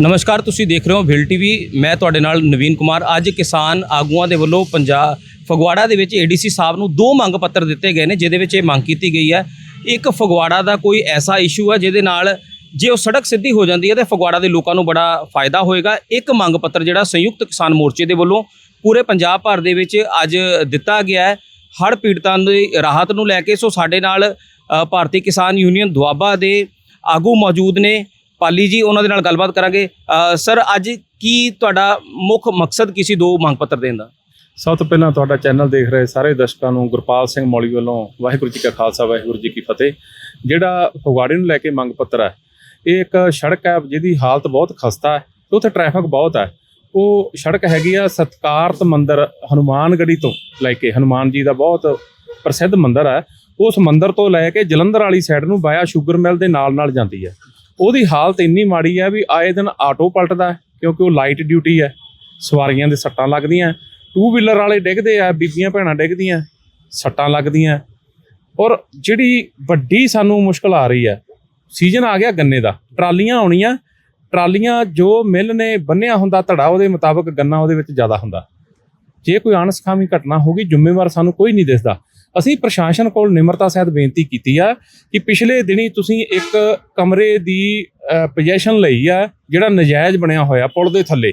ਨਮਸਕਾਰ, ਤੁਸੀਂ ਦੇਖ ਰਹੇ ਹੋ ਵਿਲ ਟੀਵੀ। ਮੈਂ ਤੁਹਾਡੇ ਨਾਲ ਨਵੀਨ ਕੁਮਾਰ। ਅੱਜ ਕਿਸਾਨ ਆਗੂਆਂ ਦੇ ਵੱਲੋਂ ਪੰਜਾਬ ਫਗਵਾੜਾ ਦੇ ਵਿੱਚ ਏਡੀਸੀ ਸਾਹਿਬ ਨੂੰ ਦੋ ਮੰਗ ਪੱਤਰ ਦਿੱਤੇ ਗਏ ਨੇ, ਜਿਹਦੇ ਵਿੱਚ ਇਹ ਮੰਗ ਕੀਤੀ ਗਈ ਹੈ। ਇੱਕ, ਫਗਵਾੜਾ ਦਾ ਕੋਈ ਐਸਾ ਇਸ਼ੂ ਹੈ ਜਿਹਦੇ ਨਾਲ ਜੇ ਉਹ ਸੜਕ ਸਿੱਧੀ ਹੋ ਜਾਂਦੀ ਹੈ ਤਾਂ ਫਗਵਾੜਾ ਦੇ ਲੋਕਾਂ ਨੂੰ ਬੜਾ ਫਾਇਦਾ ਹੋਏਗਾ। ਇੱਕ ਮੰਗ ਪੱਤਰ ਜਿਹੜਾ ਸੰਯੁਕਤ ਕਿਸਾਨ ਮੋਰਚੇ ਦੇ ਵੱਲੋਂ ਪੂਰੇ ਪੰਜਾਬ ਭਰ ਦੇ ਵਿੱਚ ਅੱਜ ਦਿੱਤਾ ਗਿਆ ਹੈ। ਹੜ੍ਹ ਪੀੜਤਾਂ ਦੀ ਰਾਹਤ ਨੂੰ ਲੈ ਕੇ ਸੋ ਸਾਡੇ ਨਾਲ ਭਾਰਤੀ ਕਿਸਾਨ ਯੂਨੀਅਨ ਦੁਆਬਾ ਦੇ ਆਗੂ ਮੌਜੂਦ ਨੇ। ਪਾਲੀ ਜੀ, ਉਹਨਾਂ ਦੇ ਨਾਲ ਗੱਲਬਾਤ ਕਰਾਂਗੇ। ਸਰ, ਅੱਜ ਕੀ ਤੁਹਾਡਾ ਮੁੱਖ ਮਕਸਦ ਕਿਸੇ ਦੋ ਮੰਗ ਪੱਤਰ ਦੇਣ ਦਾ? ਸਭ ਤੋਂ ਪਹਿਲਾਂ ਤੁਹਾਡਾ ਚੈਨਲ ਦੇਖ ਰਹੇ ਸਾਰੇ ਦਰਸ਼ਕਾਂ ਨੂੰ ਗੁਰਪਾਲ ਸਿੰਘ ਮੌਲੀ ਵੱਲੋਂ ਵਾਹਿਗੁਰੂ ਜੀ ਕਾ ਖਾਲਸਾ, ਵਾਹਿਗੁਰੂ ਜੀ ਕੀ ਫਤਿਹ। ਜਿਹੜਾ ਫਗਵਾੜੇ ਨੂੰ ਲੈ ਕੇ ਮੰਗ ਪੱਤਰ ਹੈ, ਇਹ ਇੱਕ ਸੜਕ ਹੈ ਜਿਹਦੀ ਹਾਲਤ ਬਹੁਤ ਖਸਤਾ ਹੈ ਉੱਥੇ ਟ੍ਰੈਫਿਕ ਬਹੁਤ ਹੈ। ਉਹ ਸੜਕ ਹੈਗੀ ਆ ਸਤਕਾਰਤ ਮੰਦਿਰ ਹਨੂਮਾਨਗੜੀ ਤੋਂ ਲੈ ਕੇ, ਹਨੂਮਾਨ ਜੀ ਦਾ ਬਹੁਤ ਪ੍ਰਸਿੱਧ ਮੰਦਿਰ ਹੈ। ਉਸ ਮੰਦਿਰ ਤੋਂ ਲੈ ਕੇ ਜਲੰਧਰ ਵਾਲੀ ਸਾਈਡ ਨੂੰ ਬਾਇਆ ਸ਼ੂਗਰ ਮਿਲ ਦੇ ਨਾਲ ਨਾਲ ਜਾਂਦੀ ਹੈ। ਉਹਦੀ ਹਾਲਤ ਇੰਨੀ ਮਾੜੀ ਹੈ ਵੀ ਆਏ ਦਿਨ ਆਟੋ ਪਲਟਦਾ ਕਿਉਂਕਿ ਉਹ ਲਾਈਟ ਡਿਊਟੀ ਹੈ, ਸਵਾਰੀਆਂ ਦੇ ਸੱਟਾਂ ਲੱਗਦੀਆਂ ਟੂ ਵੀਲਰ ਵਾਲੇ ਡਿੱਗਦੇ ਆ, ਬੀਬੀਆਂ ਭੈਣਾਂ ਡਿੱਗਦੀਆਂ ਸੱਟਾਂ ਲੱਗਦੀਆਂ ਔਰ ਜਿਹੜੀ ਵੱਡੀ ਸਾਨੂੰ ਮੁਸ਼ਕਲ ਆ ਰਹੀ ਹੈ ਸੀਜ਼ਨ ਆ ਗਿਆ ਗੰਨੇ ਦਾ, ਟਰਾਲੀਆਂ ਆਉਣੀਆਂ, ਟਰਾਲੀਆਂ ਜੋ ਮਿਲ ਨੇ ਬੰਨਿਆ ਹੁੰਦਾ, ਧੜਾ ਉਹਦੇ ਮੁਤਾਬਕ ਗੰਨਾ ਉਹਦੇ ਵਿੱਚ ਜ਼ਿਆਦਾ ਹੁੰਦਾ। ਜੇ ਕੋਈ ਅਣਸਖਾਮੀ ਘਟਨਾ ਹੋ ਗਈ, ਜ਼ਿੰਮੇਵਾਰ ਸਾਨੂੰ ਕੋਈ ਨਹੀਂ ਦਿਸਦਾ। ਅਸੀਂ ਪ੍ਰਸ਼ਾਸਨ ਕੋਲ ਨਿਮਰਤਾ ਸਹਿਤ ਬੇਨਤੀ ਕੀਤੀ ਆ ਕਿ ਪਿਛਲੇ ਦਿਨੀ ਤੁਸੀਂ ਇੱਕ ਕਮਰੇ ਦੀ ਪੋਜੀਸ਼ਨ ਲਈ ਆ, ਜਿਹੜਾ ਨਜਾਇਜ਼ ਬਣਿਆ ਹੋਇਆ ਪੁਲ ਦੇ ਥੱਲੇ।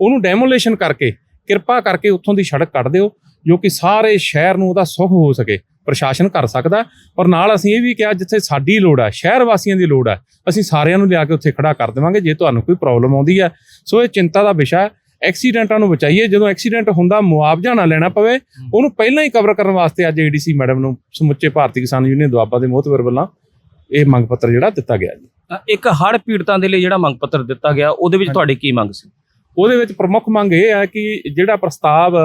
ਉਹਨੂੰ ਡੈਮੋਲੇਸ਼ਨ ਕਰਕੇ, ਕਿਰਪਾ ਕਰਕੇ ਉੱਥੋਂ ਦੀ ਸੜਕ ਕੱਢ ਦਿਓ, ਜੋ ਕਿ ਸਾਰੇ ਸ਼ਹਿਰ ਨੂੰ ਉਹਦਾ ਸੁੱਖ ਹੋ ਸਕੇ। ਪ੍ਰਸ਼ਾਸਨ ਕਰ ਸਕਦਾ। ਔਰ ਨਾਲ ਅਸੀਂ ਇਹ ਵੀ ਕਿਹਾ, ਜਿੱਥੇ ਸਾਡੀ ਲੋੜ ਹੈ ਸ਼ਹਿਰ ਵਾਸੀਆਂ ਦੀ ਲੋੜ ਹੈ ਅਸੀਂ ਸਾਰਿਆਂ ਨੂੰ ਲਿਆ ਕੇ ਉੱਥੇ ਖੜਾ ਕਰ ਦੇਵਾਂਗੇ, ਜੇ ਤੁਹਾਨੂੰ ਕੋਈ ਪ੍ਰੋਬਲਮ ਆਉਂਦੀ ਹੈ ਸੋ ਇਹ ਚਿੰਤਾ ਦਾ ਵਿਸ਼ਾ ਐਕਸੀਡੈਂਟਾਂ ਨੂੰ ਬਚਾਈਏ ਜਦੋਂ ਐਕਸੀਡੈਂਟ ਹੁੰਦਾ ਮੁਆਵਜ਼ਾ ਨਾ ਲੈਣਾ ਪਵੇ ਉਹਨੂੰ ਪਹਿਲਾਂ ਹੀ ਕਵਰ ਕਰਨ ਵਾਸਤੇ ਅੱਜ ਏਡੀਸੀ ਮੈਡਮ ਨੂੰ ਸਮੁੱਚੇ ਭਾਰਤੀ ਕਿਸਾਨ ਯੂਨੀਅਨ ਦੁਆਬਾ ਦੇ ਮੋਹਤਵਰ ਵੱਲੋਂ ਇਹ ਮੰਗ ਪੱਤਰ ਜਿਹੜਾ ਦਿੱਤਾ ਗਿਆ ਜੀ। ਇੱਕ ਹੜ੍ਹ ਪੀੜਤਾਂ ਦੇ ਲਈ ਜਿਹੜਾ ਮੰਗ ਪੱਤਰ ਦਿੱਤਾ ਗਿਆ ਉਹਦੇ ਵਿੱਚ ਤੁਹਾਡੀ ਕੀ ਮੰਗ ਸੀ? ਉਹਦੇ ਵਿੱਚ ਪ੍ਰਮੁੱਖ ਮੰਗ ਇਹ ਹੈ ਕਿ ਜਿਹੜਾ ਪ੍ਰਸਤਾਵ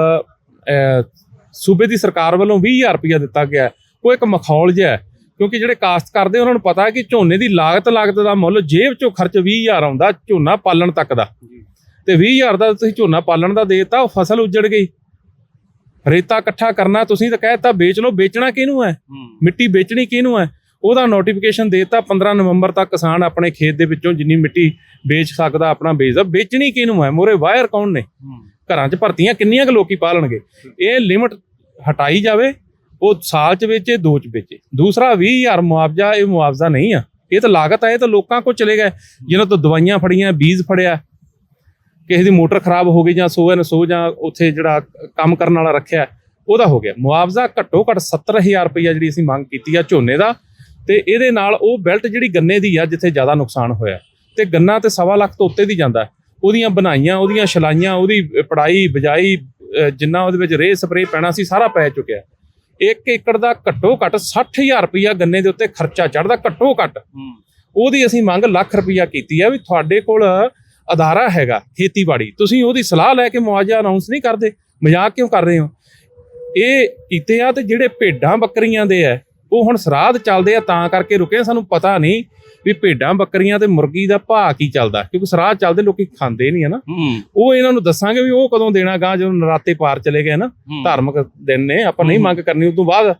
ਸੂਬੇ ਦੀ ਸਰਕਾਰ ਵੱਲੋਂ 20000 ਰੁਪਇਆ ਦਿੱਤਾ ਗਿਆ ਉਹ ਇੱਕ ਮਖੌਲ ਜਿਹਾ ਹੈ ਕਿਉਂਕਿ ਜਿਹੜੇ ਕਾਸ਼ਤ ਕਰਦੇ ਉਹਨਾਂ ਨੂੰ ਪਤਾ ਹੈ ਕਿ ਝੋਨੇ ਦੀ ਲਾਗਤ ਲਾਗਤ ਦਾ ਮੁੱਲ ਜੇਬ ਚੋਂ ਖਰਚ 20000 ਆਉਂਦਾ ਝੋਨਾ ਪਾਲਣ ਤੱਕ ਦਾ। ਤੇ 20000 ਦਾ ਤੁਸੀਂ ਝੋਨਾ ਪਾਲਣ ਦਾ ਦੇਤਾ ਉਹ ਫਸਲ ਉੱਜੜ ਗਈ। ਰੇਤਾ ਇਕੱਠਾ ਕਰਨਾ ਤੁਸੀਂ ਤਾਂ ਕਹਿਤਾ ਵੇਚ ਲਓ ਵੇਚਣਾ ਕਿਹਨੂੰ ਹੈ? ਮਿੱਟੀ ਵੇਚਣੀ ਕਿਹਨੂੰ ਹੈ? ਉਹਦਾ ਨੋਟੀਫਿਕੇਸ਼ਨ ਦੇਤਾ 15 ਨਵੰਬਰ ਤੱਕ ਕਿਸਾਨ ਆਪਣੇ ਖੇਤ ਦੇ ਵਿੱਚੋਂ ਜਿੰਨੀ ਮਿੱਟੀ ਵੇਚ ਸਕਦਾ ਆਪਣਾ ਵੇਚਦਾ ਵੇਚਣੀ ਕਿਹਨੂੰ ਹੈ? ਮੋਰੇ ਵਾਇਰ ਕੌਣ ਨੇ? ਘਰਾਂ 'ਚ ਭਰਤੀਆਂ ਕਿੰਨੀਆਂ ਕੁ ਲੋਕੀ ਪਾਲਣਗੇ? ਇਹ ਲਿਮਟ ਹਟਾਈ ਜਾਵੇ ਉਹ ਸਾਲ 'ਚ ਵੇਚੇ ਦੋ 'ਚ ਵੇਚੇ। ਦੂਸਰਾ 20000 ਮੁਆਵਜ਼ਾ ਇਹ ਮੁਆਵਜ਼ਾ ਨਹੀਂ ਆ। ਇਹ ਤਾਂ ਲਾਗਤ ਆ ਇਹ ਤਾਂ ਲੋਕਾਂ ਕੋਲ ਚਲੇ ਗਏ। ਜਿਹਨਾਂ ਤੋਂ ਦਵਾਈਆਂ ਫੜੀਆਂ ਬੀਜ ਫੜਿਆ ਕਿਸੇ ਦੀ ਮੋਟਰ ਖਰਾਬ ਹੋ ਗਈ ਜਾਂ ਸੋ ਐਨ ਸੋ ਜਾਂ ਉੱਥੇ ਜਿਹੜਾ ਕੰਮ ਕਰਨ ਵਾਲਾ ਰੱਖਿਆ ਉਹਦਾ ਹੋ ਗਿਆ। ਮੁਆਵਜ਼ਾ ਘੱਟੋ ਘੱਟ 70000 ਰੁਪਈਆ ਜਿਹੜੀ ਅਸੀਂ ਮੰਗ ਕੀਤੀ ਆ ਝੋਨੇ ਦਾ ਤੇ ਇਹਦੇ ਨਾਲ ਉਹ ਬੈਲਟ ਜਿਹੜੀ ਗੰਨੇ ਦੀ ਆ ਜਿੱਥੇ ਜ਼ਿਆਦਾ ਨੁਕਸਾਨ ਹੋਇਆ। ਤੇ ਗੰਨਾ ਤੇ ਸਵਾ ਲੱਖ ਤੋਂ ਉੱਤੇ ਦੀ ਜਾਂਦਾ। ਉਹਦੀਆਂ ਬਣਾਈਆਂ ਉਹਦੀਆਂ ਛਲਾਈਆਂ ਉਹਦੀ ਪੜਾਈ ਬਜਾਈ ਜਿੰਨਾ ਉਹਦੇ ਵਿੱਚ ਰੇ ਸਪਰੇ ਪੈਣਾ ਸੀ ਸਾਰਾ ਪੈ ਚੁੱਕਿਆ। ਇੱਕ ਏਕੜ ਦਾ ਘੱਟੋ ਘੱਟ 60000 ਰੁਪਈਆ ਗੰਨੇ ਦੇ ਉੱਤੇ ਖਰਚਾ ਚੜਦਾ ਘੱਟੋ ਘੱਟ। ਉਹਦੀ ਅਸੀਂ ਮੰਗ ਲੱਖ ਰੁਪਈਆ ਕੀਤੀ ਆ ਵੀ ਤੁਹਾਡੇ ਕੋਲ ਅਦਾਰਾ ਹੈਗਾ ਖੇਤੀਬਾੜੀ। ਤੁਸੀਂ ਉਹਦੀ ਸਲਾਹ ਲੈ ਕੇ ਮੁਆਵਜ਼ਾ ਅਨਾਉਂਸ ਨਹੀਂ ਕਰਦੇ। ਮਜ਼ਾਕ ਕਿਉਂ ਕਰ ਰਹੇ ਹੋ? ਇਹ ਕੀਤੇ ਆ ਤੇ ਜਿਹੜੇ ਭੇਡਾਂ ਬੱਕਰੀਆਂ ਦੇ ਆ ਉਹ ਹੁਣ ਸਰਾਧ ਚੱਲਦੇ ਆ ਤਾਂ ਕਰਕੇ ਰੁਕੇ। ਸਾਨੂੰ ਪਤਾ ਨਹੀਂ ਵੀ ਭੇਡਾਂ ਬੱਕਰੀਆਂ ਤੇ ਮੁਰਗੀ ਦਾ ਭਾਅ ਕੀ ਚੱਲਦਾ ਕਿਉਂਕਿ ਸਰਾਧ ਚੱਲਦੇ ਲੋਕੀ ਖਾਂਦੇ ਨਹੀਂ ਹੈ ਨਾ। ਉਹ ਇਹਨਾਂ ਨੂੰ ਦੱਸਾਂਗੇ ਵੀ ਉਹ ਕਦੋਂ ਦੇਣਾ ਗਾਂ ਜਦੋਂ ਨਰਾਤੇ ਪਾਰ ਚਲੇ ਗਏ ਨਾ ਧਾਰਮਿਕ ਦਿਨ ਨੇ ਆਪਾਂ ਨਹੀਂ। ਮੰਗ ਕਰਨੀ ਉਸ ਤੋਂ ਬਾਅਦ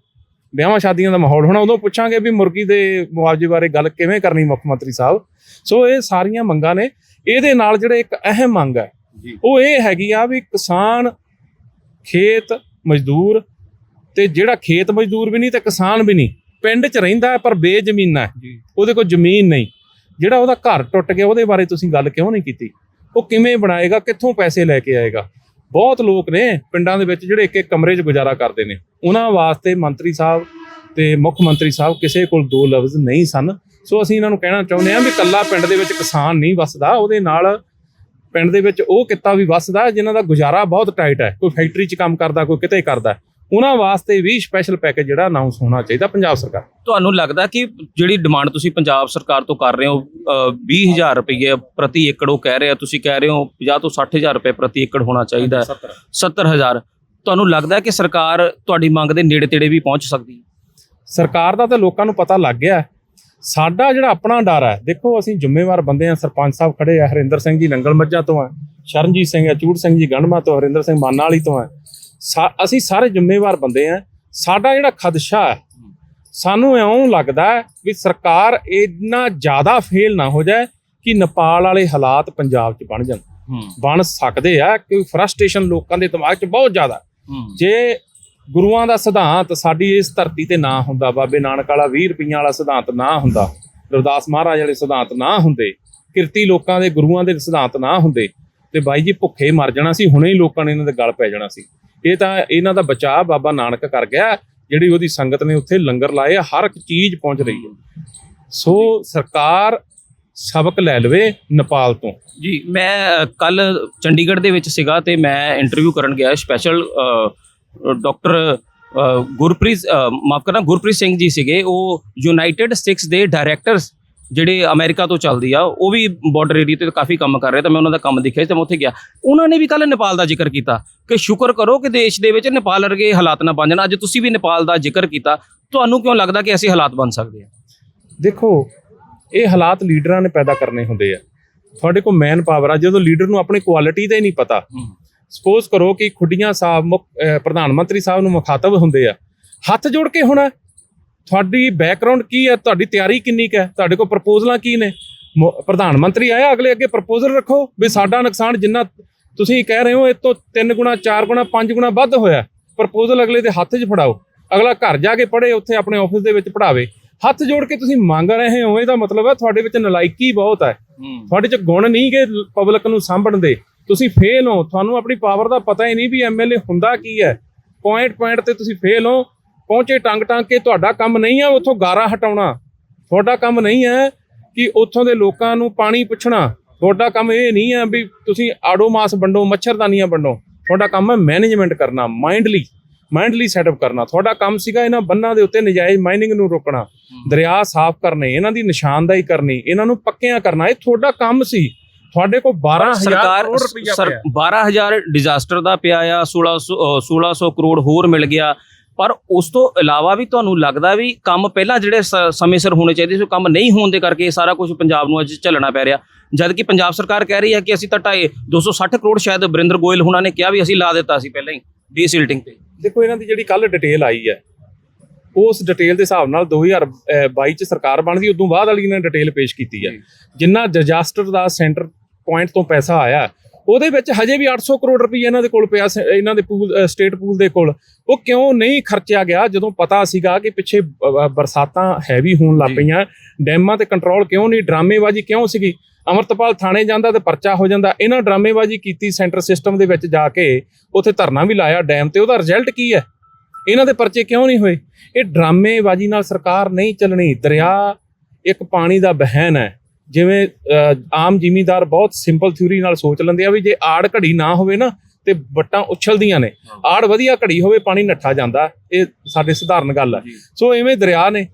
ਵਿਆਹਾਂ ਸ਼ਾਦੀਆਂ ਦਾ ਮਾਹੌਲ ਹੋਣਾ ਉਦੋਂ ਪੁੱਛਾਂਗੇ ਵੀ ਮੁਰਗੀ ਦੇ ਮੁਆਵਜ਼ੇ ਬਾਰੇ ਗੱਲ ਕਿਵੇਂ ਕਰਨੀ ਮੁੱਖ ਮੰਤਰੀ ਸਾਹਿਬ। ਸੋ ਇਹ ਸਾਰੀਆਂ ਮੰਗਾਂ ਨੇ ਇਹਦੇ ਨਾਲ ਜਿਹੜੇ ਇੱਕ ਅਹਿਮ ਮੰਗ ਹੈ। ਉਹ ਇਹ ਹੈਗੀ ਆ ਵੀ ਕਿਸਾਨ ਖੇਤ ਮਜ਼ਦੂਰ ਤੇ ਜਿਹੜਾ ਖੇਤ ਮਜ਼ਦੂਰ ਵੀ ਨਹੀਂ ਤੇ ਕਿਸਾਨ ਵੀ ਨਹੀਂ ਪਿੰਡ 'ਚ ਰਹਿੰਦਾ ਪਰ ਬੇਜ਼ਮੀਨਾ ਹੈ। ਉਹਦੇ ਕੋਲ ਜ਼ਮੀਨ ਨਹੀਂ। ਜਿਹੜਾ ਉਹਦਾ ਘਰ ਟੁੱਟ ਗਿਆ ਉਹਦੇ ਬਾਰੇ ਤੁਸੀਂ ਗੱਲ ਕਿਉਂ ਨਹੀਂ ਕੀਤੀ? ਉਹ ਕਿਵੇਂ ਬਣਾਏਗਾ ਕਿੱਥੋਂ ਪੈਸੇ ਲੈ ਕੇ ਆਏਗਾ? ਬਹੁਤ ਲੋਕ ਨੇ ਪਿੰਡਾਂ ਦੇ ਵਿੱਚ ਜਿਹੜੇ ਇੱਕ ਇੱਕ ਕਮਰੇ 'ਚ ਗੁਜ਼ਾਰਾ ਕਰਦੇ ਨੇ। ਉਹਨਾਂ ਵਾਸਤੇ ਮੰਤਰੀ ਸਾਹਿਬ ਤੇ ਮੁੱਖ ਮੰਤਰੀ ਸਾਹਿਬ ਕਿਸੇ ਕੋਲ ਦੋ ਲਫ਼ਜ਼ ਨਹੀਂ ਸਨ। ਸੋ ਅਸੀਂ ਇਹਨਾਂ ਨੂੰ ਕਹਿਣਾ ਚਾਹੁੰਦੇ ਹਾਂ ਵੀ ਕੱਲਾ ਪਿੰਡ ਦੇ ਵਿੱਚ ਕਿਸਾਨ ਨਹੀਂ ਵਸਦਾ ਉਹਦੇ ਨਾਲ ਪਿੰਡ ਦੇ ਵਿੱਚ ਉਹ ਕਿੱਤਾ ਵੀ ਵਸਦਾ ਜਿਨ੍ਹਾਂ ਦਾ ਗੁਜ਼ਾਰਾ ਬਹੁਤ ਟਾਈਟ ਹੈ ਕੋਈ ਫੈਕਟਰੀ 'ਚ ਕੰਮ ਕਰਦਾ ਕੋਈ ਕਿਤੇ ਕਰਦਾ ਉਹਨਾਂ ਵਾਸਤੇ ਵੀ ਸਪੈਸ਼ਲ ਪੈਕੇਜ ਜਿਹੜਾ ਅਨਾਉਂਸ ਹੋਣਾ ਚਾਹੀਦਾ ਪੰਜਾਬ ਸਰਕਾਰ ਤੁਹਾਨੂੰ ਲੱਗਦਾ ਕਿ ਜਿਹੜੀ ਡਿਮਾਂਡ ਤੁਸੀਂ ਪੰਜਾਬ ਸਰਕਾਰ ਤੋਂ ਕਰ ਰਹੇ ਹੋ ਅ, 20000 ਰੁਪਏ ਪ੍ਰਤੀ ਏਕੜ ਉਹ ਕਹਿ ਰਹੇ ਆ ਤੁਸੀਂ ਕਹਿ ਰਹੇ ਹੋ 50 ਤੋਂ 60000 ਰੁਪਏ ਪ੍ਰਤੀ ਏਕੜ ਹੋਣਾ ਚਾਹੀਦਾ ਹੈ। 70000 ਤੁਹਾਨੂੰ ਲੱਗਦਾ ਕਿ ਸਰਕਾਰ ਤੁਹਾਡੀ ਮੰਗ ਦੇ ਨੇੜੇ ਤੇੜੇ ਵੀ ਪਹੁੰਚ ਸਕਦੀ ਹੈ? ਸਰਕਾਰ ਦਾ ਤਾਂ ਲੋਕਾਂ ਨੂੰ ਪਤਾ ਲੱਗ ਗਿਆ ਹੈ। ਸਾਡਾ ਜਿਹੜਾ ਆਪਣਾ ਡਰ ਹੈ ਦੇਖੋ ਅਸੀਂ ਜ਼ਿੰਮੇਵਾਰ ਬੰਦੇ ਆ ਸਰਪੰਚ ਸਾਹਿਬ ਖੜੇ ਆ ਹਰਿੰਦਰ ਸਿੰਘ ਜੀ ਨੰਗਲ ਮੱਝਾਂ ਤੋਂ ਆ ਸ਼ਰਨਜੀਤ ਸਿੰਘ ਅਚੂੜ ਸਿੰਘ ਜੀ ਗੰਡਮਾ ਤੋਂ ਹਰਿੰਦਰ ਸਿੰਘ ਮਾਨਾ ਵਾਲੀ ਤੋਂ ਆ ਅਸੀਂ ਸਾਰੇ ਜ਼ਿੰਮੇਵਾਰ ਬੰਦੇ ਆ ਸਾਡਾ ਜਿਹੜਾ ਖਦਸ਼ਾ ਹੈ ਸਾਨੂੰ ਇਉਂ ਲੱਗਦਾ ਵੀ ਸਰਕਾਰ ਇੰਨਾ ਜ਼ਿਆਦਾ ਫੇਲ ਨਾ ਹੋ ਜਾਏ ਕਿ ਨੇਪਾਲ ਵਾਲੇ ਹਾਲਾਤ ਪੰਜਾਬ 'ਚ ਬਣ ਜਾਣ। ਬਣ ਸਕਦੇ ਆ ਕਿ ਫਰਸਟ੍ਰੇਸ਼ਨ ਲੋਕਾਂ ਦੇ ਦਿਮਾਗ 'ਚ ਬਹੁਤ ਜ਼ਿਆਦਾ। ਜੇ ਗੁਰੂਆਂ ਦਾ ਸਿਧਾਂਤ ਸਾਡੀ ਇਸ ਧਰਤੀ ਤੇ ਨਾ ਹੁੰਦਾ, ਬਾਬੇ ਨਾਨਕ ਵਾਲਾ 20 ਰੁਪਈਆਂ ਵਾਲਾ ਸਿਧਾਂਤ ਨਾ ਹੁੰਦਾ, ਰਵਿਦਾਸ ਮਹਾਰਾਜ ਵਾਲੇ ਸਿਧਾਂਤ ਨਾ ਹੁੰਦੇ, ਕਿਰਤੀ ਲੋਕਾਂ ਦੇ ਗੁਰੂਆਂ ਦੇ ਸਿਧਾਂਤ ਨਾ ਹੁੰਦੇ, ਤੇ ਬਾਈ ਜੀ ਭੁੱਖੇ ਮਰ ਜਾਣਾ ਸੀ, ਹੁਣੇ ਹੀ ਲੋਕਾਂ ਨੇ ਇਹਨਾਂ ਦੇ ਗਲ ਪੈ ਜਾਣਾ ਸੀ। ਇਹ ਤਾਂ ਇਹਨਾਂ ਦਾ ਬਚਾਅ ਬਾਬਾ ਨਾਨਕ ਕਰ ਗਿਆ, ਜਿਹੜੀ ਉਹਦੀ ਸੰਗਤ ਨੇ ਉੱਥੇ ਲੰਗਰ ਲਾਏ, ਹਰ ਇੱਕ ਚੀਜ਼ ਪਹੁੰਚ ਰਹੀ ਹੈ। ਸੋ ਸਰਕਾਰ ਸਬਕ ਲੈ ਲਵੇ ਨੇਪਾਲ ਤੋਂ। ਜੀ, ਮੈਂ ਕੱਲ ਚੰਡੀਗੜ੍ਹ ਦੇ ਵਿੱਚ ਸੀਗਾ ਤੇ ਮੈਂ ਇੰਟਰਵਿਊ ਕਰਨ ਗਿਆ ਸਪੈਸ਼ਲ ਡਾਕਟਰ ਗੁਰਪ੍ਰੀਤ ਮਾਫ ਕਰਨਾ ਗੁਰਪ੍ਰੀਤ ਸਿੰਘ ਜੀ ਸੀਗੇ। ਉਹ ਯੂਨਾਈਟਿਡ ਸਟੇਟਸ ਦੇ ਡਾਇਰੈਕਟਰਸ ਜਿਹੜੇ ਅਮਰੀਕਾ ਤੋਂ ਚੱਲਦੀ ਆ ਉਹ ਵੀ ਬਾਰਡਰ ਏਰੀਆ ਤੇ ਕਾਫੀ ਕੰਮ ਕਰ ਰਹੇ ਤਾਂ ਮੈਂ ਉਹਨਾਂ ਦਾ ਕੰਮ ਦੇਖਿਆ ਤੇ ਮੈਂ ਉੱਥੇ ਗਿਆ। ਉਹਨਾਂ ਨੇ ਵੀ ਕੱਲ ਨੇਪਾਲ ਦਾ ਜ਼ਿਕਰ ਕੀਤਾ ਕਿ ਸ਼ੁਕਰ ਕਰੋ ਕਿ ਦੇਸ਼ ਦੇ ਵਿੱਚ ਨੇਪਾਲ ਵਰਗੇ ਹਾਲਾਤ ਨਾ ਬਣ ਜਾਣ। ਅੱਜ ਤੁਸੀਂ ਵੀ ਨੇਪਾਲ ਦਾ ਜ਼ਿਕਰ ਕੀਤਾ। ਤੁਹਾਨੂੰ ਕਿਉਂ ਲੱਗਦਾ ਕਿ ਐਸੇ ਹਾਲਾਤ ਬਣ ਸਕਦੇ ਆ? ਦੇਖੋ ਇਹ ਹਾਲਾਤ ਲੀਡਰਾਂ ਨੇ ਪੈਦਾ ਕਰਨੇ ਹੁੰਦੇ ਆ। ਤੁਹਾਡੇ ਕੋਲ ਮੈਨ ਪਾਵਰ ਆ ਜਦੋਂ ਲੀਡਰ ਨੂੰ ਆਪਣੀ ਕੁਆਲਿਟੀ ਦਾ ਹੀ ਨਹੀਂ ਪਤਾ ਸਪੋਜ਼ ਕਰੋ ਕਿ ਖੁੱਡੀਆਂ ਸਾਹਿਬ ਮੁੱਖ- ਪ੍ਰਧਾਨ ਮੰਤਰੀ ਸਾਹਿਬ ਨੂੰ ਮੁਖਾਤਬ ਹੁੰਦੇ ਆ। ਹੱਥ ਜੋੜ ਕੇ ਹੋਣਾ ਤੁਹਾਡੀ ਬੈਕਗ੍ਰਾਉਂਡ ਕੀ ਹੈ ਤੁਹਾਡੀ ਤਿਆਰੀ ਕਿੰਨੀ ਕੁ ਹੈ ਤੁਹਾਡੇ ਕੋਲ ਪ੍ਰਪੋਜ਼ਲਾਂ ਕੀ ਨੇ? ਪ੍ਰਧਾਨ ਮੰਤਰੀ ਆਇਆ ਅਗਲੇ ਅੱਗੇ ਪ੍ਰਪੋਜ਼ਲ ਰੱਖੋ ਵੀ ਸਾਡਾ ਨੁਕਸਾਨ ਜਿੰਨਾ ਤੁਸੀਂ ਕਹਿ ਰਹੇ ਹੋ ਇਹ ਤੋਂ 3 ਗੁਣਾ 4 ਗੁਣਾ 5 ਗੁਣਾ ਵੱਧ ਹੋਇਆ। ਪ੍ਰਪੋਜ਼ਲ ਅਗਲੇ ਦੇ ਹੱਥ 'ਚ ਫੜਾਓ। ਅਗਲਾ ਘਰ ਜਾ ਕੇ ਪੜ੍ਹੇ ਉੱਥੇ ਆਪਣੇ ਆਫਿਸ ਦੇ ਵਿੱਚ ਪੜਾਵੇ ਹੱਥ ਜੋੜ ਕੇ ਤੁਸੀਂ ਮੰਗ ਰਹੇ ਹੋ ਇਹਦਾ ਮਤਲਬ ਹੈ ਤੁਹਾਡੇ ਵਿੱਚ ਨਲਾਇਕੀ ਬਹੁਤ ਹੈ। ਤੁਹਾਡੇ 'ਚ ਗੁਣ ਨਹੀਂ ਕਿ ਪਬਲਿਕ ਨੂੰ ਸਾਂਭਣ ਦੇ। ਤੁਸੀਂ ਫੇਲ ਹੋ, ਤੁਹਾਨੂੰ ਆਪਣੀ ਪਾਵਰ ਦਾ ਪਤਾ ਹੀ ਨਹੀਂ ਵੀ ਐਮਐਲਏ ਹੁੰਦਾ ਕੀ ਹੈ। ਪੁਆਇੰਟ ਪੁਆਇੰਟ ਤੇ ਤੁਸੀਂ ਫੇਲ ਹੋ, ਪਹੁੰਚੇ ਟੰਗ ਟੰਗ ਕੇ ਤੁਹਾਡਾ ਕੰਮ ਨਹੀਂ ਹੈ ਉੱਥੋਂ ਗਾਰਾ ਹਟਾਉਣਾ। ਤੁਹਾਡਾ ਕੰਮ ਨਹੀਂ ਹੈ ਕਿ ਉੱਥੋਂ ਦੇ ਲੋਕਾਂ ਨੂੰ ਪਾਣੀ ਪੁੱਛਣਾ। ਤੁਹਾਡਾ ਕੰਮ ਇਹ ਨਹੀਂ ਹੈ ਵੀ ਤੁਸੀਂ ਆੜੋ ਮਾਸ ਵੰਡੋ, ਮੱਛਰਦਾਨੀਆਂ ਵੰਡੋ। ਤੁਹਾਡਾ ਕੰਮ ਹੈ ਮੈਨੇਜਮੈਂਟ ਕਰਨਾ ਮਾਈਂਡਲੀ ਮਾਈਂਡਲੀ ਸੈਟਅਪ ਕਰਨਾ। ਤੁਹਾਡਾ ਕੰਮ ਸੀਗਾ ਇਹਨਾਂ ਬੰਨਾਂ ਦੇ ਉੱਤੇ ਨਜਾਇਜ਼ ਮਾਈਨਿੰਗ ਨੂੰ ਰੋਕਣਾ। ਦਰਿਆ ਸਾਫ਼ ਕਰਨੇ, ਇਹਨਾਂ ਦੀ ਨਿਸ਼ਾਨਦਾਈ ਕਰਨੀ, ਇਹਨਾਂ ਨੂੰ ਪੱਕਿਆਂ ਕਰਨਾ, ਇਹ ਤੁਹਾਡਾ ਕੰਮ ਸੀ। ਤੁਹਾਡੇ ਕੋਲ 12000 ਸਰਕਾਰ ਕਰੋੜ ਰੁਪਈਆ ਸਰ ਪਿਆ 12000 ਡਿਜ਼ਾਸਟਰ ਦਾ ਪਿਆ ਆ 1600 ਅ, 1600 ਕਰੋੜ ਹੋਰ ਮਿਲ ਗਿਆ। ਪਰ ਉਸ ਤੋਂ ਇਲਾਵਾ ਵੀ ਤੁਹਾਨੂੰ ਲੱਗਦਾ ਵੀ ਕੰਮ ਪਹਿਲਾਂ ਜਿਹੜੇ ਸ- ਸਮੇਂ ਸਿਰ ਹੋਣੇ ਚਾਹੀਦੇ ਸੀ ਉਹ ਕੰਮ ਨਹੀਂ ਹੋਣ ਦੇ ਕਰਕੇ ਇਹ ਸਾਰਾ ਕੁਝ ਪੰਜਾਬ ਨੂੰ ਅੱਜ ਝੱਲਣਾ ਪੈ ਰਿਹਾ। ਜਦ ਕਿ ਪੰਜਾਬ ਸਰਕਾਰ ਕਹਿ ਰਹੀ ਹੈ ਕਿ ਅਸੀਂ ਤਾਂ ਢਾਈ 260 ਕਰੋੜ ਸ਼ਾਇਦ ਬਰਿੰਦਰ ਗੋਇਲ ਹੁਣਾਂ ਨੇ ਕਿਹਾ ਵੀ ਅਸੀਂ ਲਾ ਦਿੱਤਾ ਸੀ ਪਹਿਲਾਂ ਹੀ ਡੀਸਿਲਟਿੰਗ ਤੇ। ਦੇਖੋ ਇਹਨਾਂ ਦੀ ਜਿਹੜੀ ਕੱਲ ਡਿਟੇਲ ਆਈ ਹੈ ਉਸ ਡਿਟੇਲ ਦੇ ਹਿਸਾਬ ਨਾਲ 2022 ਚ ਸਰਕਾਰ ਬਣਦੀ ਉਦੋਂ ਬਾਅਦ ਵਾਲੀ ਨੇ ਡਿਟੇਲ ਪੇਸ਼ ਕੀਤੀ ਹੈ। ਜਿੰਨਾ ਡਿਜ਼ਾਸਟਰ ਦਾ ਸੈਂਟਰ ਪੁਆਇੰਟ ਤੋਂ ਪੈਸਾ ਆਇਆ। ਉਹਦੇ ਵਿੱਚ ਹਜੇ ਵੀ 800 ਕਰੋੜ ਰੁਪਏ ਇਹਨਾਂ ਦੇ ਕੋਲ ਪਿਆ ਇਹਨਾਂ ਦੇ ਪੂਲ ਸਟੇਟ ਪੂਲ ਦੇ ਕੋਲ। ਉਹ ਕਿਉਂ ਨਹੀਂ ਖਰਚਿਆ ਗਿਆ? ਜਦੋਂ ਪਤਾ ਸੀਗਾ ਕਿ ਪਿੱਛੇ ਬਰਸਾਤਾਂ ਹੈਵੀ ਹੋਣ ਲੱਗ। ਪਈਆਂ ਡੈਮਾਂ ਤੇ ਕੰਟਰੋਲ ਕਿਉਂ ਨਹੀਂ ਡਰਾਮੇਬਾਜ਼ੀ ਕਿਉਂ ਸੀਗੀ? ਅਮਰਤਪਾਲ ਥਾਣੇ ਜਾਂਦਾ ਤੇ ਪਰਚਾ ਹੋ ਜਾਂਦਾ। ਇਹਨਾਂ ਡਰਾਮੇਬਾਜ਼ੀ ਕੀਤੀ ਸੈਂਟਰ ਸਿਸਟਮ ਦੇ ਵਿੱਚ ਜਾ ਕੇ ਉੱਥੇ ਧਰਨਾ ਵੀ ਲਾਇਆ ਡੈਮ ਤੇ। ਉਹਦਾ ਰਿਜ਼ਲਟ ਕੀ ਹੈ? ਇਹਨਾਂ ਦੇ ਪਰਚੇ ਕਿਉਂ ਨਹੀਂ ਹੋਏ? ਇਹ ਡਰਾਮੇਬਾਜ਼ੀ ਨਾਲ ਸਰਕਾਰ ਨਹੀਂ ਚੱਲਣੀ। ਦਰਿਆ ਇੱਕ ਪਾਣੀ ਦਾ ਬਹਿਣ ਹੈ। ਜਿਵੇਂ ਆਮ ਜ਼ਿਮੀਂਦਾਰ ਬਹੁਤ ਸਿੰਪਲ ਥਿਊਰੀ ਨਾਲ ਸੋਚ ਲੈਂਦੇ ਆ ਵੀ ਜੇ ਆੜ ਘੜੀ ਨਾ ਹੋਵੇ ਨਾ ਤੇ ਵੱਟਾਂ ਉਛਲਦੀਆਂ ਨੇ। ਆੜ ਵਧੀਆ ਘੜੀ ਹੋਵੇ ਪਾਣੀ ਨੱਠਾ ਜਾਂਦਾ। ਇਹ ਸਾਡੇ ਸਧਾਰਨ ਗੱਲ ਹੈ ਸੋ ਐਵੇਂ ਦਰਿਆ ਨੇ।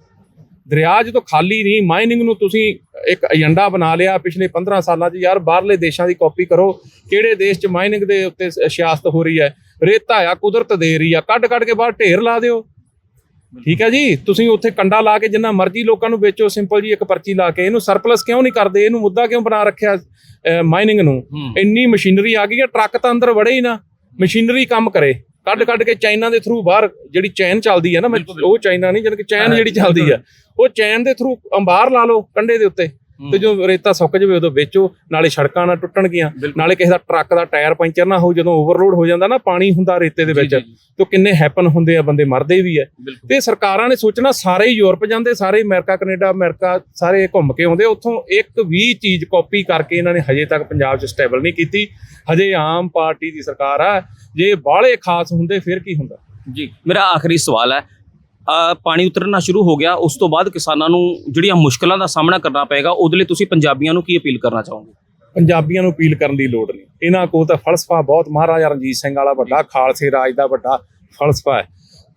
ਦਰਿਆ ਜਦੋਂ ਖਾਲੀ ਨਹੀਂ ਮਾਈਨਿੰਗ ਨੂੰ ਤੁਸੀਂ ਇੱਕ ਏਜੰਡਾ ਬਣਾ ਲਿਆ ਪਿਛਲੇ 15 ਸਾਲਾਂ 'ਚ ਯਾਰ ਬਾਹਰਲੇ ਦੇਸ਼ਾਂ ਦੀ ਕਾਪੀ ਕਰੋ। ਕਿਹੜੇ ਦੇਸ਼ 'ਚ ਮਾਈਨਿੰਗ ਦੇ ਉੱਤੇ ਸਿਆਸਤ ਹੋ ਰਹੀ ਹੈ? ਰੇਤਾ ਆ ਕੁਦਰਤ ਦੇ ਰਹੀ ਆ। ਕੱਢ ਕੱਢ ਕੇ ਬਾਹਰ ਢੇਰ ਲਾ ਦਿਓ। ਠੀਕ ਹੈ ਜੀ? ਤੁਸੀਂ ਉੱਥੇ ਕੰਡਾ ਲਾ ਕੇ ਜਿੰਨਾ ਮਰਜ਼ੀ ਲੋਕਾਂ ਨੂੰ ਵੇਚੋ ਸਿੰਪਲ ਜੀ ਇੱਕ ਪਰਚੀ ਲਾ ਕੇ। ਇਹਨੂੰ ਸਰਪਲਸ ਕਿਉਂ ਨਹੀਂ ਕਰਦੇ? ਇਹਨੂੰ ਮੁੱਦਾ ਕਿਉਂ ਬਣਾ ਰੱਖਿਆ ਮਾਈਨਿੰਗ ਨੂੰ? ਇੰਨੀ ਮਸ਼ੀਨਰੀ ਆ ਗਈ ਹੈ ਟਰੱਕ ਤਾਂ ਅੰਦਰ ਵੜੇ ਹੀ ਨਾ। ਮਸ਼ੀਨਰੀ ਕੰਮ ਕਰੇ। ਕੱਢ ਕੱਢ ਕੇ ਚਾਈਨਾ ਦੇ ਥਰੂ ਬਾਹਰ ਜਿਹੜੀ ਚੈਨ ਚੱਲਦੀ ਹੈ ਨਾ ਉਹ ਚਾਈਨਾ ਨਹੀਂ ਜਾਣੀ ਕਿ ਚੈਨ ਜਿਹੜੀ ਚੱਲਦੀ ਆ ਉਹ ਚੈਨ ਦੇ ਥਰੂ ਅੰਬਾਰ ਲਾ ਲਓ ਕੰਡੇ ਦੇ ਉੱਤੇ। ਤੇ ਜੋ ਰੇਤਾ ਸੁੱਕ ਜਾਵੇ ਉਦੋਂ ਵੇਚੋ ਨਾਲੇ ਸੜਕਾਂ ਨਾ ਟੁੱਟਣਗੀਆਂ ਨਾਲੇ ਕਿਸੇ ਦਾ ਟਰੱਕ ਦਾ ਟਾਇਰ ਪੈਂਚਰ ਨਾ ਹੋ ਜਦੋਂ ਓਵਰਲੋਡ ਹੋ ਜਾਂਦਾ ਨਾ ਪਾਣੀ ਹੁੰਦਾ ਰੇਤੇ ਦੇ ਵਿੱਚ। ਤੇ ਕਿੰਨੇ ਹੈਪਨ ਹੁੰਦੇ ਆ ਬੰਦੇ ਮਰਦੇ ਵੀ ਆ। ਤੇ ਸਰਕਾਰਾਂ ਨੇ ਸੋਚਣਾ ਸਾਰੇ ਯੂਰਪ ਜਾਂਦੇ ਸਾਰੇ ਅਮਰੀਕਾ ਕੈਨੇਡਾ ਅਮਰੀਕਾ ਸਾਰੇ ਘੁੰਮ ਕੇ ਆਉਂਦੇ। ਉੱਥੋਂ ਇੱਕ ਵੀ ਚੀਜ਼ ਕਾਪੀ ਕਰਕੇ ਇਹਨਾਂ ਨੇ ਹਜੇ ਤੱਕ ਪੰਜਾਬ 'ਚ ਸਟੇਬਲ ਨਹੀਂ ਕੀਤੀ। ਹਜੇ ਆਮ ਪਾਰਟੀ ਦੀ ਸਰਕਾਰ ਆ। ਜੇ ਬਾਹਲੇ ਖਾਸ ਹੁੰਦੇ ਫਿਰ ਕੀ ਹੁੰਦਾ? ਜੀ ਮੇਰਾ ਆਖਰੀ ਸਵਾਲ ਹੈ ਪਾਣੀ ਉਤਰਨਾ ਸ਼ੁਰੂ ਹੋ ਗਿਆ ਉਸ ਤੋਂ ਬਾਅਦ ਕਿਸਾਨਾਂ ਨੂੰ ਜਿਹੜੀਆਂ ਮੁਸ਼ਕਲਾਂ ਦਾ ਸਾਹਮਣਾ ਕਰਨਾ ਪਏਗਾ ਉਹਦੇ ਲਈ ਤੁਸੀਂ ਪੰਜਾਬੀਆਂ ਨੂੰ ਕੀ ਅਪੀਲ ਕਰਨਾ ਚਾਹੋਗੇ? ਪੰਜਾਬੀਆਂ ਨੂੰ ਅਪੀਲ ਕਰਨ ਦੀ ਲੋੜ ਨਹੀਂ। ਇਹਨਾਂ ਕੋਲ ਤਾਂ ਫਲਸਫਾ ਬਹੁਤ ਮਹਾਰਾਜਾ ਰਣਜੀਤ ਸਿੰਘ ਵਾਲਾ ਵੱਡਾ ਖਾਲਸੇ ਰਾਜ ਦਾ ਵੱਡਾ ਫਲਸਫਾ ਹੈ।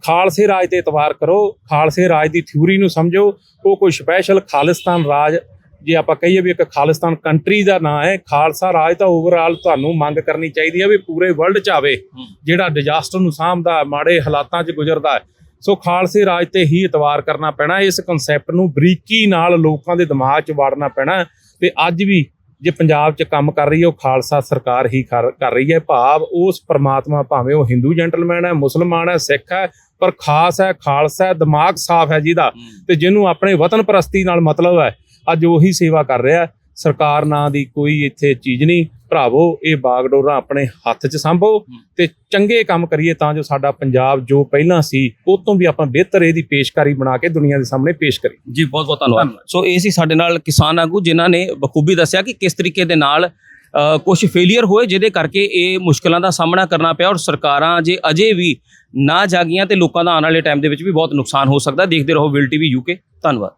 ਖਾਲਸੇ ਰਾਜ ਤੇ ਇਤਬਾਰ ਕਰੋ ਖਾਲਸੇ ਰਾਜ ਦੀ ਥਿਊਰੀ ਨੂੰ ਸਮਝੋ ਉਹ ਕੋਈ ਸਪੈਸ਼ਲ ਖਾਲਿਸਤਾਨ ਰਾਜ ਜੇ ਆਪਾਂ ਕਹੀਏ ਵੀ ਇੱਕ ਖਾਲਿਸਤਾਨ ਕੰਟਰੀ ਦਾ ਨਾਂ ਹੈ ਖਾਲਸਾ ਰਾਜ ਤਾਂ ਓਵਰਆਲ ਤੁਹਾਨੂੰ ਮੰਗ ਕਰਨੀ ਚਾਹੀਦੀ ਹੈ ਵੀ ਪੂਰੇ ਵਰਲਡ 'ਚ ਆਵੇ ਜਿਹੜਾ ਡਿਜ਼ਾਸਟਰ ਨੂੰ ਸਾਂਭਦਾ ਮਾੜੇ ਹਾਲਾਤਾਂ 'ਚ ਗੁਜ਼ਰਦਾ ਹੈ। ਸੋ ਖਾਲਸੇ ਰਾਜ ਤੇ ਹੀ ਇਤਬਾਰ ਕਰਨਾ ਪੈਣਾ ਇਸ ਕਨਸੈਪਟ ਨੂੰ ਬਰੀਕੀ ਨਾਲ ਲੋਕਾਂ ਦੇ ਦਿਮਾਗ 'ਚ ਵਾੜਨਾ ਪੈਣਾ ਤੇ ਅੱਜ ਵੀ ਜੇ ਪੰਜਾਬ 'ਚ ਕੰਮ ਕਰ ਰਹੀ ਹੈ ਉਹ ਖਾਲਸਾ ਸਰਕਾਰ ਹੀ ਕਰ ਕਰ ਰਹੀ ਹੈ ਭਾਵ ਉਸ ਪ੍ਰਮਾਤਮਾ ਭਾਵੇਂ ਉਹ ਹਿੰਦੂ ਜੈਂਟਲਮੈਨ ਹੈ ਮੁਸਲਮਾਨ ਹੈ ਸਿੱਖ ਹੈ ਪਰ ਖਾਸ ਹੈ ਖਾਲਸਾ ਹੈ ਦਿਮਾਗ ਸਾਫ਼ ਹੈ ਜਿਹਦਾ ਤੇ ਜਿਹਨੂੰ ਆਪਣੇ ਵਤਨ ਪ੍ਰਸਤੀ ਨਾਲ ਮਤਲਬ ਹੈ ਅੱਜ ਉਹੀ ਸੇਵਾ ਕਰ ਰਿਹਾ ਹੈ। ਸਰਕਾਰ ਨਾਂ ਦੀ ਕੋਈ ਇੱਥੇ ਚੀਜ਼ ਨਹੀਂ ਭਰਾਵੋ ਇਹ ਬਾਗਡੋਰਾਂ ਆਪਣੇ ਹੱਥ 'ਚ ਸੰਭੋ ਤੇ ਚੰਗੇ ਕੰਮ ਕਰੀਏ ਤਾਂ ਜੋ ਸਾਡਾ ਪੰਜਾਬ ਜੋ ਪਹਿਲਾਂ ਸੀ ਉਹ ਤੋਂ ਵੀ ਆਪਾਂ ਬਿਹਤਰ ਇਹਦੀ ਪੇਸ਼ਕਾਰੀ ਬਣਾ ਕੇ ਦੁਨੀਆ ਦੇ ਸਾਹਮਣੇ ਪੇਸ਼ ਕਰੀਏ। ਜੀ ਬਹੁਤ ਬਹੁਤ ਧੰਨਵਾਦ। ਸੋ ਇਹ ਸੀ ਸਾਡੇ ਨਾਲ ਕਿਸਾਨ ਆਗੂ ਜਿਨ੍ਹਾਂ ਨੇ ਬਖੂਬੀ ਦੱਸਿਆ ਕਿ ਕਿਸ ਤਰੀਕੇ ਦੇ ਨਾਲ ਕੁਝ ਫੇਲਿਅਰ ਹੋਏ ਜਿਹਦੇ ਕਰਕੇ ਇਹ ਮੁਸ਼ਕਲਾਂ ਦਾ ਸਾਹਮਣਾ ਕਰਨਾ ਪਿਆ ਔਰ ਸਰਕਾਰਾਂ ਜੇ ਅਜੇ ਵੀ ਨਾ ਜਾਗੀਆਂ ਤੇ ਲੋਕਾਂ ਦਾ ਆਉਣ ਵਾਲੇ ਟਾਈਮ ਦੇ ਵਿੱਚ ਵੀ ਬਹੁਤ ਨੁਕਸਾਨ ਹੋ ਸਕਦਾ। ਦੇਖਦੇ ਰਹੋ ਵਿਲ ਟੀਵੀ ਯੂਕੇ ਧੰਨਵਾਦ।